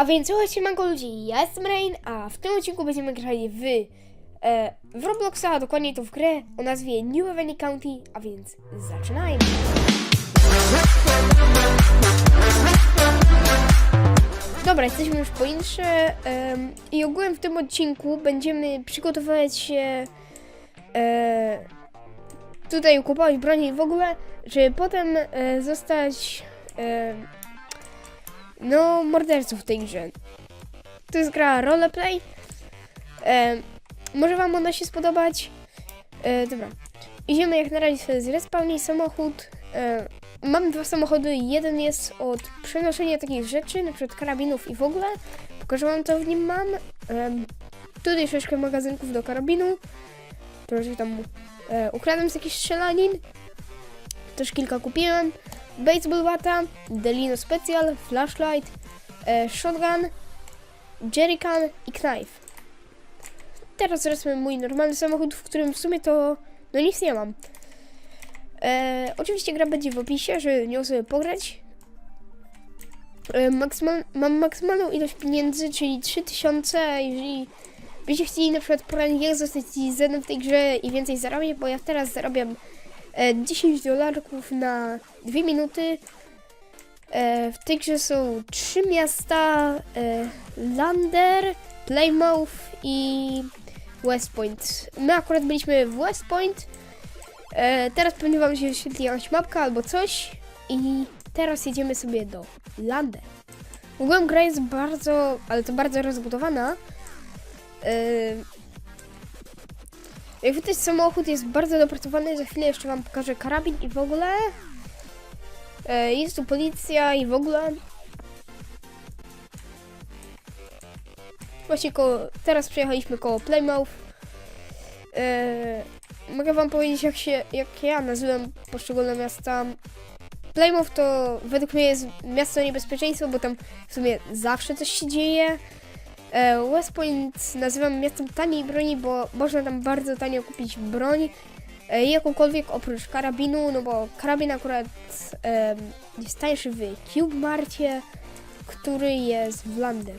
A więc słuchajcie, mango ludzi, jestem Rain, a w tym odcinku będziemy grali w, e, w Robloxa, a dokładnie to w grę o nazwie New Haven County, a więc zaczynajmy. Dobra, jesteśmy już po intrze em, i ogółem w tym odcinku będziemy przygotowywać się e, tutaj kupować broni w ogóle, żeby potem e, zostać e, no morderców w tej grze. To jest gra roleplay. E, może wam ona się spodobać. E, dobra. Idziemy jak na razie sobie zrespawnić samochód. E, mam dwa samochody. Jeden jest od przenoszenia takich rzeczy, na przykład karabinów i w ogóle. Pokażę wam co w nim mam. E, tutaj troszkę magazynków do karabinu. Troszkę tam e, ukradłem z jakichś strzelanin. Też kilka kupiłem. Baseball bata, Delino Special, Flashlight, e, Shotgun, Jerrycan i Knife. Teraz wezmę mój normalny samochód, w którym w sumie to no nic nie mam. E, oczywiście gra będzie w opisie, żeby nią sobie pograć. E, maksymal, mam maksymalną ilość pieniędzy, czyli 3000, jeżeli byście chcieli na przykład poradzić jak zostać zenem w tej grze i więcej zarabiać, bo ja teraz zarabiam e, 10 dolarków na 2 minuty. E, w tej grze są trzy miasta: e, Lander, Plymouth i West Point. My akurat byliśmy w West Point. E, teraz pewnie wam się wyświetli jakaś mapka albo coś. I teraz jedziemy sobie do Lander. W ogóle gra jest bardzo, ale to bardzo rozbudowana. E, jak widać samochód jest bardzo dopracowany, za chwilę jeszcze wam pokażę karabin i w ogóle. E, jest tu policja i w ogóle. Właśnie koło, teraz przejechaliśmy koło Plymouth. E, mogę wam powiedzieć jak się, jak ja nazywam poszczególne miasta. Plymouth to według mnie jest miasto niebezpieczeństwa, bo tam w sumie zawsze coś się dzieje. E, West Point nazywam miastem taniej broni, bo można tam bardzo tanio kupić broń. E, jakąkolwiek oprócz karabinu, no bo karabin akurat em, jest tańszy w Cube Marcie, który jest w Lander.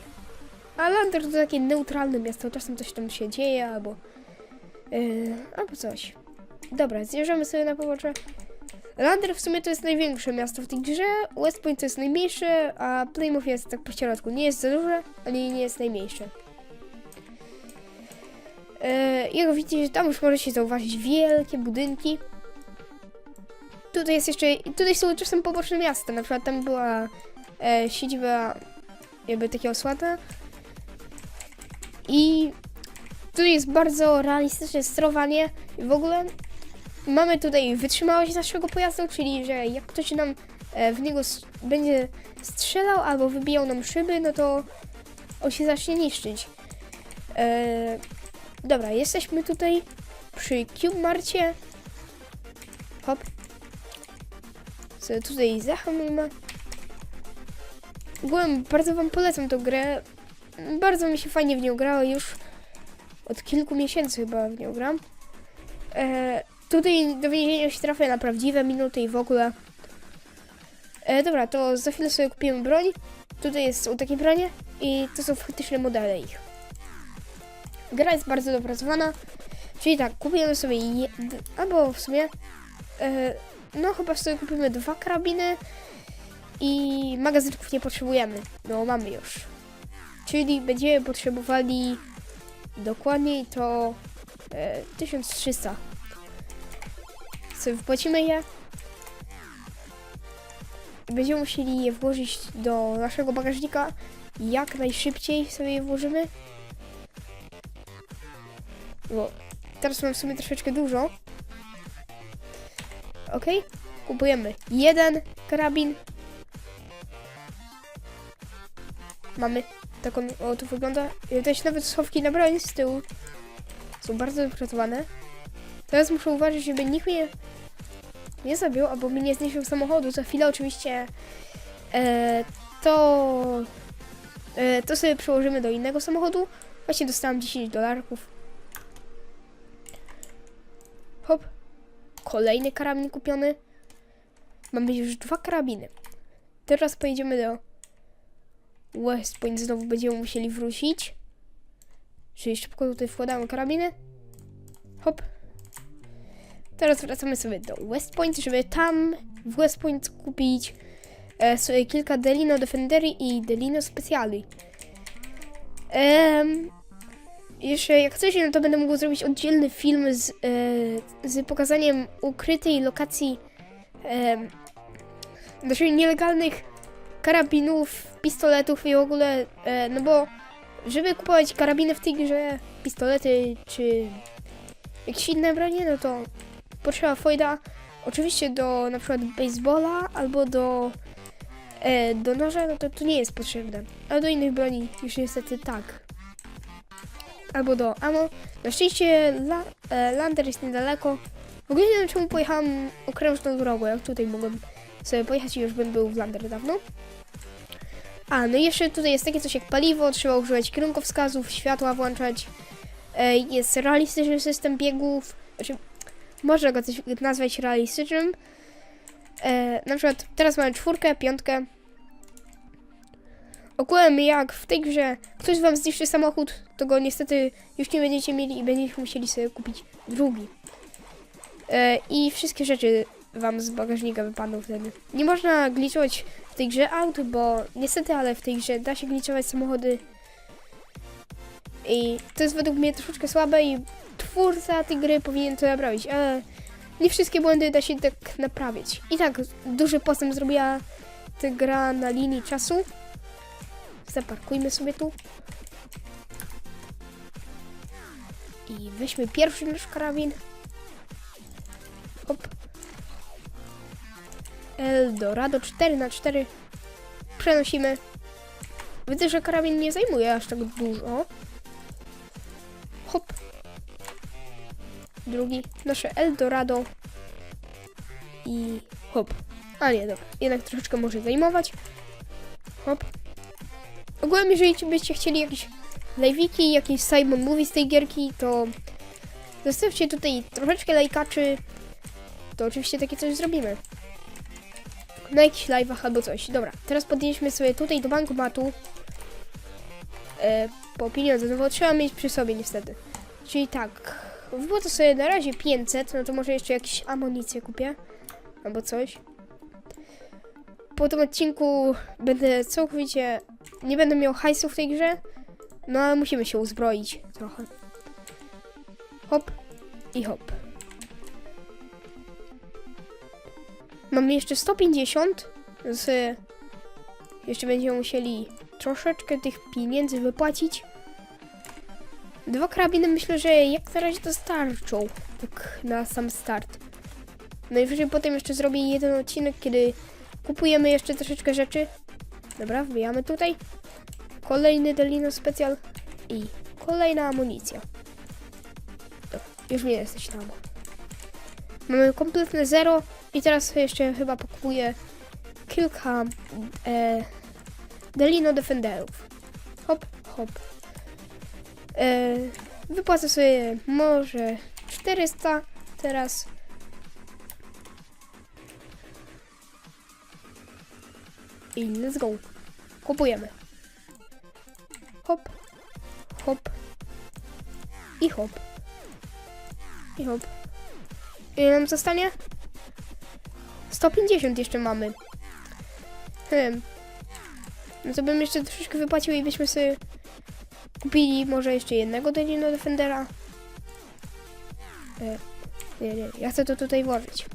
A Lander to takie neutralne miasto, czasem coś tam się dzieje albo, e, albo coś. Dobra, zjeżdżamy sobie na pobocze. Lander w sumie to jest największe miasto w tej grze, West Point to jest najmniejsze, a Plymouth jest tak po środku. Nie jest za duże, ani nie jest najmniejsze. E, jak widzicie, tam już możecie zauważyć wielkie budynki. Tutaj jest jeszcze, tutaj są czasem poboczne miasta, na przykład tam była e, siedziba jakby takiego osłata. I tutaj jest bardzo realistyczne sterowanie i w ogóle mamy tutaj wytrzymałość naszego pojazdu, czyli że jak ktoś nam e, w niego będzie strzelał albo wybijał nam szyby, no to on się zacznie niszczyć. E, dobra, jesteśmy tutaj przy Cube Marcie. Hop. Sobie tutaj zahamujmy. Ogółem bardzo wam polecam tą grę. Bardzo mi się fajnie w nią grało już od kilku miesięcy chyba w nią gram. E, tutaj do więzienia się trafia na prawdziwe minuty i w ogóle. E, dobra, to za chwilę sobie kupimy broń. Tutaj jest, są takie bronie i to są faktyczne modele ich. Gra jest bardzo dopracowana. Czyli tak, kupujemy sobie albo w sumie e, no chyba sobie kupimy dwa karabiny i magazynków nie potrzebujemy. No mamy już. Czyli będziemy potrzebowali dokładniej to e, 1300. Sobie wpłacimy je. Będziemy musieli je włożyć do naszego bagażnika. Jak najszybciej sobie je włożymy. Bo teraz mam w sumie troszeczkę dużo. Ok, kupujemy jeden karabin. Mamy taką, o tu wygląda. Też nawet schowki na broń z tyłu są bardzo wypracowane. Teraz muszę uważać, żeby nikt mnie nie zabił, albo mi nie zniszczył samochodu. Za chwilę oczywiście e, to e, to sobie przełożymy do innego samochodu. Właśnie dostałam 10 dolarków. Hop. Kolejny karabin kupiony. Mamy już dwa karabiny. Teraz pojedziemy do West Point znowu będziemy musieli wrócić. Czyli szybko tutaj wkładamy karabiny. Hop. Teraz wracamy sobie do West Point, żeby tam w West Point kupić e, sobie kilka Delino Defendery i Delino Speciali. Em, jeszcze jak chcecie, no to będę mógł zrobić oddzielny film z, e, z pokazaniem ukrytej lokacji em, znaczy nielegalnych karabinów, pistoletów i w ogóle, e, no bo żeby kupować karabiny w tej grze, pistolety czy jakieś inne bronie, no to potrzeba Foyda oczywiście do na przykład baseballa albo do e, do noża, no to to nie jest potrzebne, ale do innych broni już niestety tak. Albo do ammo. Na szczęście la, e, Lander jest niedaleko. W ogóle nie wiem czemu pojechałam okrężną drogą, jak tutaj mogłem sobie pojechać i już bym był w Lander dawno. A, no i jeszcze tutaj jest takie coś jak paliwo, trzeba używać kierunkowskazów, światła włączać. E, jest realistyczny system biegów, znaczy można go coś nazwać realistycznym. E, na przykład teraz mamy czwórkę, piątkę. Ogółem jak w tej grze ktoś wam zniszczy samochód, to go niestety już nie będziecie mieli i będziecie musieli sobie kupić drugi. E, I wszystkie rzeczy wam z bagażnika wypadną wtedy. Nie można glitchować w tej grze aut, bo niestety, ale w tej grze da się glitchować samochody. I to jest według mnie troszeczkę słabe i twórca tej gry powinien to naprawić, ale nie wszystkie błędy da się tak naprawić. I tak duży postęp zrobiła ta gra na linii czasu. Zaparkujmy sobie tu. I weźmy pierwszy nasz karabin. Hop. Eldorado 4 na 4 Przenosimy. Widzę, że karabin nie zajmuje aż tak dużo. Hop. Drugi. Nasze Eldorado. I hop. A nie, dobra. Jednak troszeczkę może zajmować. Hop. Ogółem, jeżeli byście chcieli jakieś live'iki, jakieś Simon Movie z tej gierki, to zostawcie tutaj troszeczkę lajkaczy. To oczywiście takie coś zrobimy na jakichś live'ach albo coś. Dobra, teraz podnieśmy sobie tutaj do bankomatu e, po pieniądze, no bo trzeba mieć przy sobie niestety. Czyli tak, wypłacę sobie na razie 500, no to może jeszcze jakieś amunicję kupię albo coś. Po tym odcinku będę całkowicie, nie będę miał hajsu w tej grze, no ale musimy się uzbroić trochę. Hop i hop. Mamy jeszcze 150 z... Jeszcze będziemy musieli troszeczkę tych pieniędzy wypłacić. Dwa karabiny myślę, że jak na razie to starczą. Tak na sam start. Najwyżej potem jeszcze zrobię jeden odcinek, kiedy kupujemy jeszcze troszeczkę rzeczy. Dobra, wbijamy tutaj. Kolejny Delino Special i kolejna amunicja. Dobra, już nie jesteś tam. Mamy kompletne zero i teraz jeszcze chyba pokupuję kilka e, Delino Defenderów. Hop, hop. E, wypłacę sobie może 400 teraz. I let's go. Kupujemy. Hop, hop. I hop. I hop. Ile nam zostanie? 150 jeszcze mamy. Hmm. No to bym jeszcze troszeczkę wypłacił i byśmy sobie kupili może jeszcze jednego Delino Defendera. E, nie, nie, ja chcę to tutaj włożyć.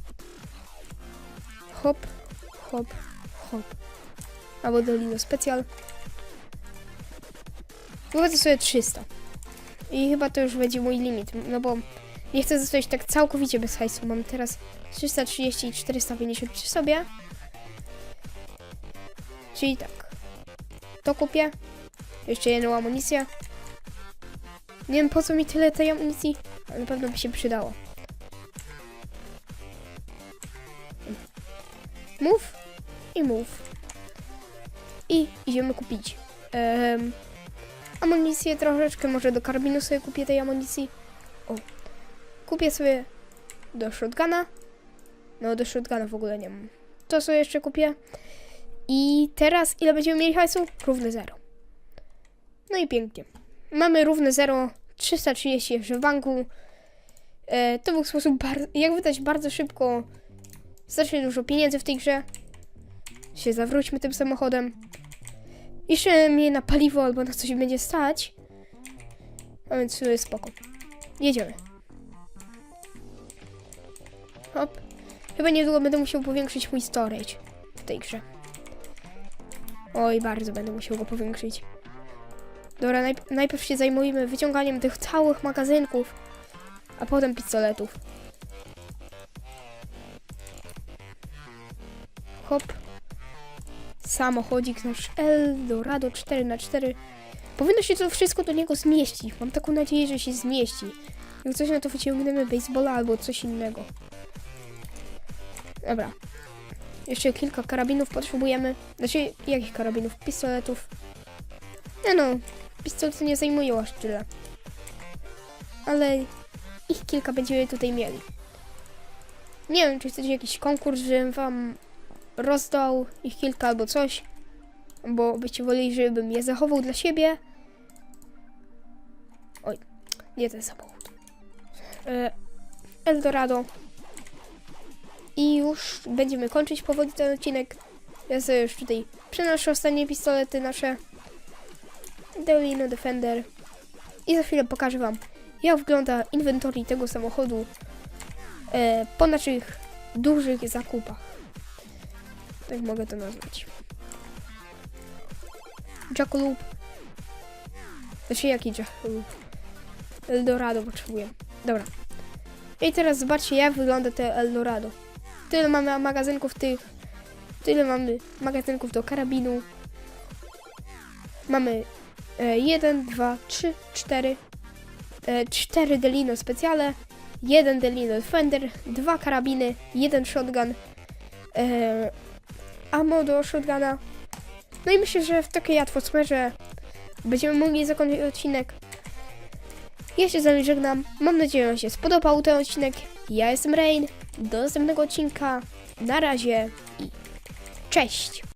Hop, hop, hop. Albo Delino Special. Wyobraźcie sobie 300. I chyba to już będzie mój limit, no bo nie chcę zostać tak całkowicie bez hajsu. Mam teraz 330 i 450 przy sobie. Czyli tak. To kupię. Jeszcze jedną amunicję. Nie wiem po co mi tyle tej amunicji, ale na pewno by się przydało. Move i move. I idziemy kupić em, amunicję troszeczkę, może do karabinu sobie kupię tej amunicji. O, kupię sobie do shotguna. No do shotguna w ogóle nie mam. To sobie jeszcze kupię. I teraz ile będziemy mieli hajsu? Równe 0. No i pięknie. Mamy równe 0, 330 jeszcze w banku. E, to był sposób, jak wydać bardzo szybko strasznie dużo pieniędzy w tej grze. Się zawróćmy tym samochodem. Jeszcze mnie na paliwo albo na coś będzie stać. A więc y, spoko. Jedziemy. Hop. Chyba niedługo będę musiał powiększyć mój storage w tej grze. Oj, bardzo będę musiał go powiększyć. Dobra, najp- najpierw się zajmujemy wyciąganiem tych całych magazynków, a potem pistoletów. Hop. Samochodzik nasz Eldorado 4x4. Powinno się to wszystko do niego zmieścić. Mam taką nadzieję, że się zmieści. Jak coś, no to wyciągniemy baseballa albo coś innego. Dobra. Jeszcze kilka karabinów potrzebujemy. Znaczy, jakich karabinów? Pistoletów. Nie no, pistolety nie zajmują aż tyle. Ale ich kilka będziemy tutaj mieli. Nie wiem, czy chcecie jakiś konkurs, żebym wam rozdał ich kilka albo coś. Bo byście woleli, żebym je zachował dla siebie. Oj, nie ten samochód. E, Eldorado. I już będziemy kończyć powoli ten odcinek. Ja sobie już tutaj przenoszę ostatnie pistolety nasze. Delino Defender. I za chwilę pokażę wam, jak wygląda inwentory tego samochodu e, po naszych dużych zakupach. Tak mogę to nazwać. Jackaloop. Znaczy jaki Jackaloop? Eldorado potrzebuję. Dobra. I teraz zobaczcie jak wygląda te Eldorado. Tyle mamy magazynków tych. Tyle mamy magazynków do karabinu. Mamy e, 1, 2, 3, 4. 4 Delino specjale. 1 Delino Defender. 2 karabiny. 1 shotgun. Ammo do shotguna. No i myślę, że w takiej atmosferze będziemy mogli zakończyć odcinek. Ja się z wami żegnam. Mam nadzieję, że się spodobał ten odcinek. Ja jestem Rain. Do następnego odcinka. Na razie i cześć!